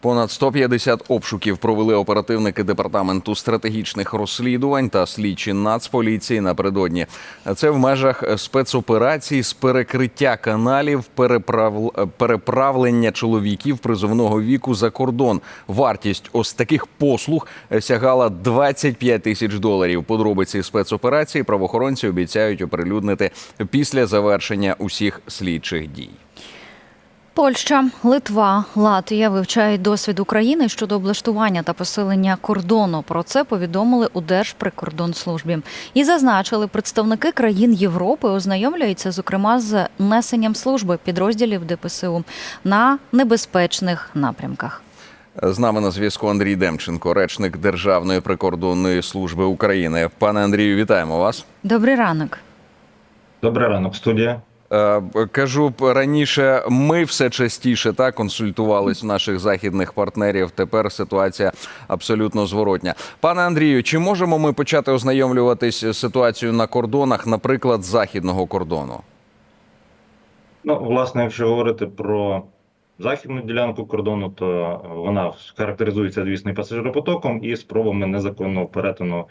Понад 150 обшуків провели оперативники департаменту стратегічних розслідувань та слідчі нацполіції напередодні. Це в межах спецоперацій з перекриття каналів, переправ... переправлення чоловіків призовного віку за кордон. Вартість ось таких послуг сягала 25 тисяч доларів. Подробиці спецоперації правоохоронці обіцяють оприлюднити після завершення усіх слідчих дій. Польща, Литва, Латвія вивчають досвід України щодо облаштування та посилення кордону. Про це повідомили у Держприкордонслужбі і зазначили, представники країн Європи ознайомлюються, зокрема, з несенням служби підрозділів ДПСУ на небезпечних напрямках. З нами на зв'язку Андрій Демченко, речник Державної прикордонної служби України. Пане Андрію, вітаємо вас. Добрий ранок. Добрий ранок, студія. Е, Кажу раніше ми все частіше так консультувались в наших західних партнерів. Тепер ситуація абсолютно зворотня. Пане Андрію, чи можемо ми почати ознайомлюватись з ситуацією на кордонах, наприклад, західного кордону? Ну, власне, якщо говорити про західну ділянку кордону, то вона характеризується, звісно, пасажиропотоком і спробами незаконного перетину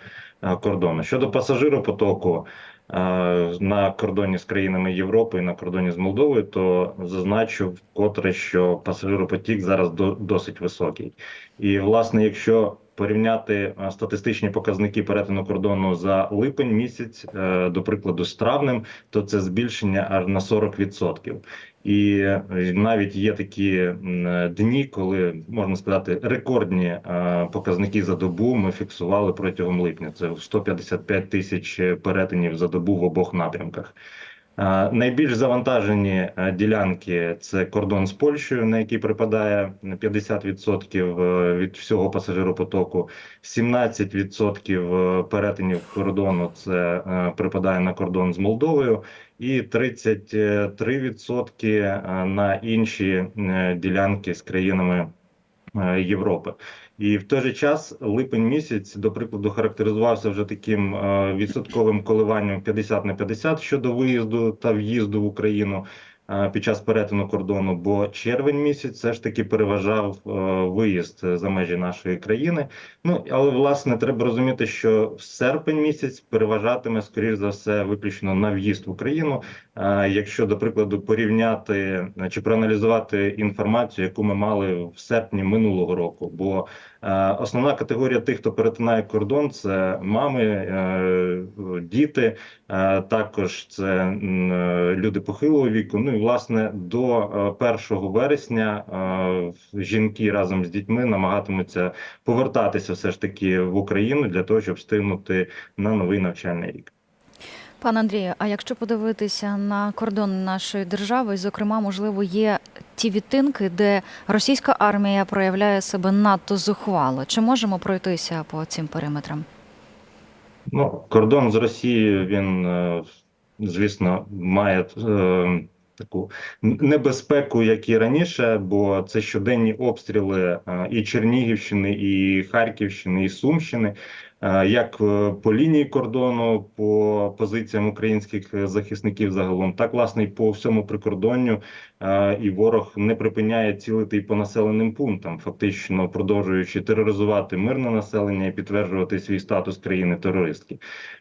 е, кордону. Щодо пасажиропотоку на кордоні з країнами Європи і на кордоні з Молдовою, то зазначу вкотре, що пасажиропотік зараз досить високий. І, власне, якщо порівняти е, статистичні показники перетину кордону за липень місяць, е, до прикладу, з травнем, то це збільшення аж на 40%. І е, навіть є такі дні, коли можна сказати рекордні показники за добу ми фіксували протягом липня. Це 155 тисяч перетинів за добу в обох напрямках. Е, Найбільш завантажені е, ділянки це кордон з Польщею, на який припадає 50% е, від всього пасажиропотоку. 17% перетинів кордону це е, припадає на кордон з Молдовою, і 33% е, на інші е, ділянки з країнами е, Європи. І в той же час липень місяць, до прикладу, характеризувався вже таким е, відсотковим коливанням 50 на 50 щодо виїзду та в'їзду в Україну е, під час перетину кордону. Бо червень місяць все ж таки переважав е, виїзд за межі нашої країни. Ну але власне треба розуміти, що в серпень місяць переважатиме скоріш за все виключно на в'їзд в Україну. Е, Якщо до прикладу порівняти е, чи проаналізувати інформацію, яку ми мали в серпні минулого року, бо е, основна категорія тих, хто перетинає кордон, це мами, е, діти, е, також це е, люди похилого віку. Ну і власне до е, 1 вересня е, жінки разом з дітьми намагатимуться повертатися все ж таки в Україну для того, щоб встигнути на новий навчальний рік. Пане Андрію, а якщо подивитися на кордон нашої держави, зокрема, можливо, є ті відтинки, де російська армія проявляє себе надто зухвало. Чи можемо пройтися по цим периметрам? Ну, кордон з Росією він, е, звісно, має е, таку небезпеку, як і раніше, бо це щоденні обстріли е, і Чернігівщини, і Харківщини, і Сумщини, як е, по лінії кордону, по позиціям українських захисників загалом, так власне і по всьому прикордонню. Е, І ворог не припиняє цілити і по населеним пунктам, фактично продовжуючи тероризувати мирне населення і підтверджувати свій статус країни-терористки.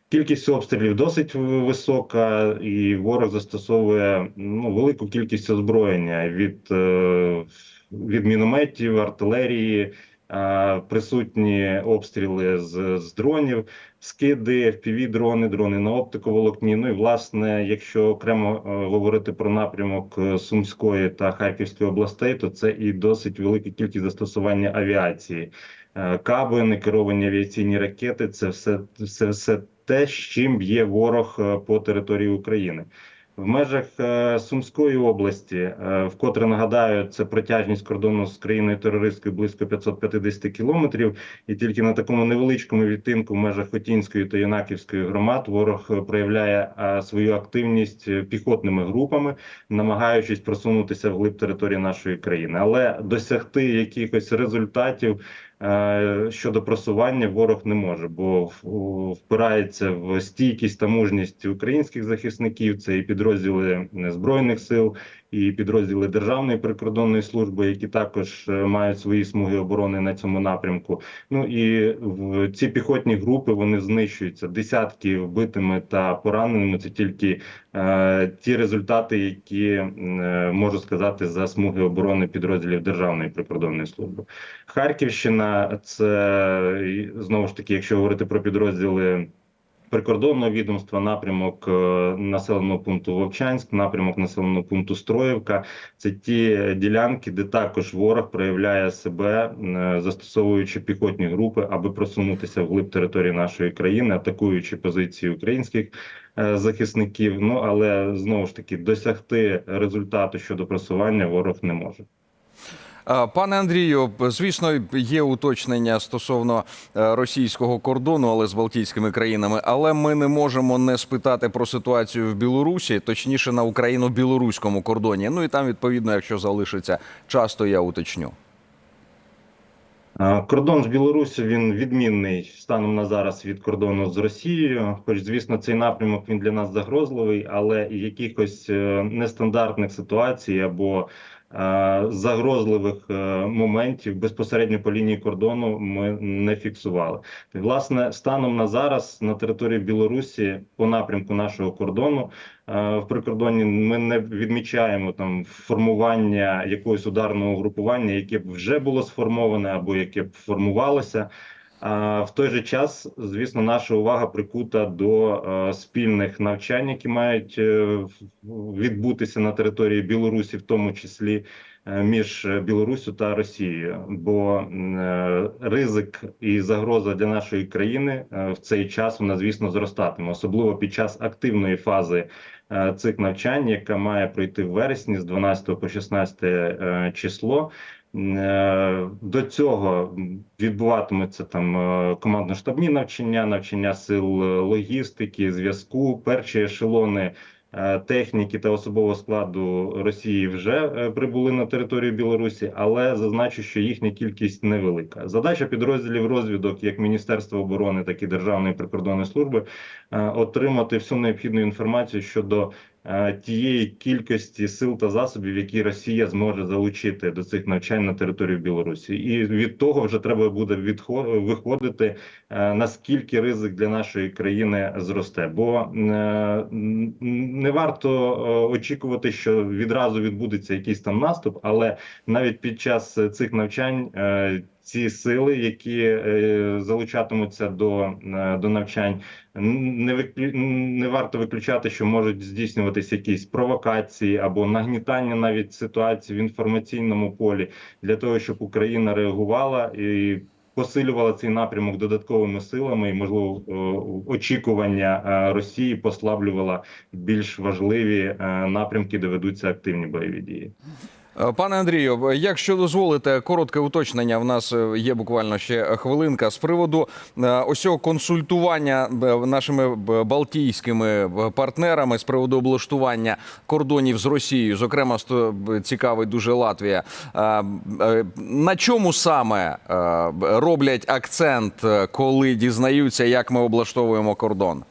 Кількість обстрілів досить висока, і ворог застосовує ну, велику кількість озброєння від, е, від мінометів, артилерії, е, присутні обстріли з, з дронів, скиди, fpv дрони, дрони на оптиковолокні. Ну і власне, якщо окремо е, говорити про напрямок е, Сумської та Харківської областей, то це і досить велика кількість застосування авіації. Е, Каби, некеровані авіаційні ракети це все, це все те, з чим б'є ворог по території України. В межах е, Сумської області, е, вкотре нагадаю, це протяжність кордону з країною терористкою близько 550 кілометрів, і тільки на такому невеличкому відтинку в межах Хотінської та Юнаківської громад ворог е, проявляє свою активність піхотними групами, намагаючись просунутися вглиб території нашої країни, але досягти якихось результатів щодо просування ворог не може, бо впирається в стійкість та мужність українських захисників. Це і підрозділи збройних сил, і підрозділи Державної прикордонної служби, які також е, мають свої смуги оборони на цьому напрямку. Ну і в ці піхотні групи вони знищуються десятки вбитими та пораненими. Це тільки е, ті результати, які е, можу сказати за смуги оборони підрозділів Державної прикордонної служби. Харківщина, це знову ж таки, якщо говорити про підрозділи. Прикордонного відомства, напрямок е, населеного пункту Вовчанськ, напрямок населеного пункту Строївка. Це ті ділянки, де також ворог проявляє себе, е, застосовуючи піхотні групи, аби просунутися вглиб території нашої країни, атакуючи позиції українських е, захисників. Ну але знову ж таки досягти результату щодо просування ворог не може. А, Пане Андрію, звісно, є уточнення стосовно е, російського кордону, але з Балтійськими країнами. Але ми не можемо не спитати про ситуацію в Білорусі, точніше на україно-білоруському кордоні. Ну і там, відповідно, якщо залишиться час, то я уточню. Е, Кордон з Білорусі він відмінний станом на зараз від кордону з Росією. Хоч, звісно, цей напрямок він для нас загрозливий, але якихось е, нестандартних ситуацій або е, загрозливих е, моментів безпосередньо по лінії кордону ми не фіксували. Власне, станом на зараз на території Білорусі по напрямку нашого кордону е, в прикордонні ми не відмічаємо там формування якогось ударного групування, яке б вже було сформоване або яке б формувалося. В той же час, звісно, наша увага прикута до спільних навчань, які мають е, відбутися на території Білорусі, в тому числі е, між Білоруссю та Росією. Бо е, ризик і загроза для нашої країни в цей час вона, звісно, зростатиме, особливо під час активної фази цих навчань, яка має пройти в вересні з 12 по 16 е, число. Е, До цього відбуватимуться там е, командно-штабні навчання, навчання сил е, логістики, зв'язку. Перші ешелони техніки та особового складу Росії вже прибули на територію Білорусі, але зазначу, що їхня кількість невелика. Задача підрозділів розвідок, як Міністерства оборони, так і Державної прикордонної служби, отримати всю необхідну інформацію щодо тієї кількості сил та засобів, які Росія зможе залучити до цих навчань на територію Білорусі, і від того вже треба буде виходити, е, наскільки ризик для нашої країни зросте. Бо е, не варто е, очікувати, що відразу відбудеться якийсь там наступ, але навіть під час е, цих навчань. Ці сили, які е, залучатимуться до, е, до навчань, не виклю... не варто виключати, що можуть здійснюватися якісь провокації або нагнітання навіть ситуації в інформаційному полі для того, щоб Україна реагувала і посилювала цей напрямок додатковими силами, і можливо е, очікування Росії послаблювала більш важливі напрямки, де ведуться активні бойові дії. Е, Пане Андрію, якщо дозволите, коротке уточнення. В нас е, є буквально ще хвилинка з приводу е, ось цього консультування нашими балтійськими партнерами з приводу облаштування кордонів з Росією. Зокрема, цікавить дуже Латвія. На чому саме роблять акцент, коли дізнаються, як ми облаштовуємо кордон?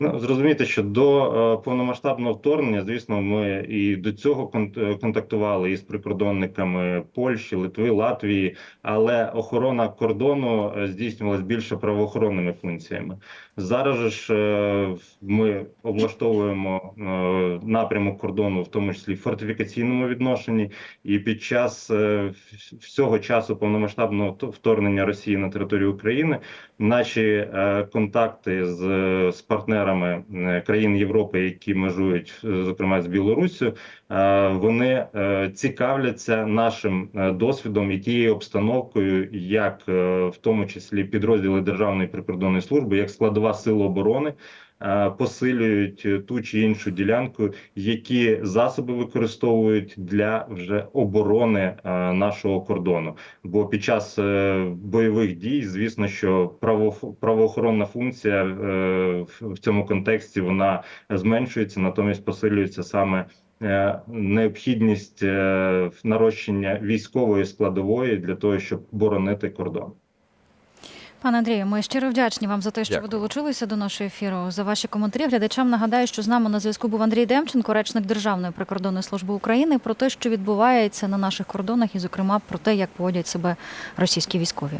Ну, зрозуміти, що до е, повномасштабного вторгнення, звісно, ми і до цього е, контактували із прикордонниками Польщі, Литви, Латвії, але охорона кордону е, здійснювалась більше правоохоронними функціями. Зараз ж ми облаштовуємо напрямок кордону, в тому числі в фортифікаційному відношенні, і під час всього часу повномасштабного вторгнення Росії на територію України наші контакти з, з партнерами е, країн Європи, які межують, е, зокрема з Білоруссю, е, вони цікавляться нашим досвідом і тією обстановкою, як в тому числі підрозділи Державної прикордонної служби, як складова сила оборони. Е, Посилюють е, ту чи іншу ділянку, які засоби використовують для вже оборони е, нашого кордону. Бо під час бойових дій, звісно, що право, правоохоронна функція в, цьому контексті вона зменшується, натомість посилюється саме необхідність нарощення військової складової для того, щоб боронити кордон. Пане Андрію, ми щиро вдячні вам за те, що Дякую. ви долучилися до нашого ефіру. За ваші коментарі. Глядачам нагадаю, що з нами на зв'язку був Андрій Демченко, речник Державної прикордонної служби України, про те, що відбувається на наших кордонах, і, зокрема, про те, як поводять себе російські військові.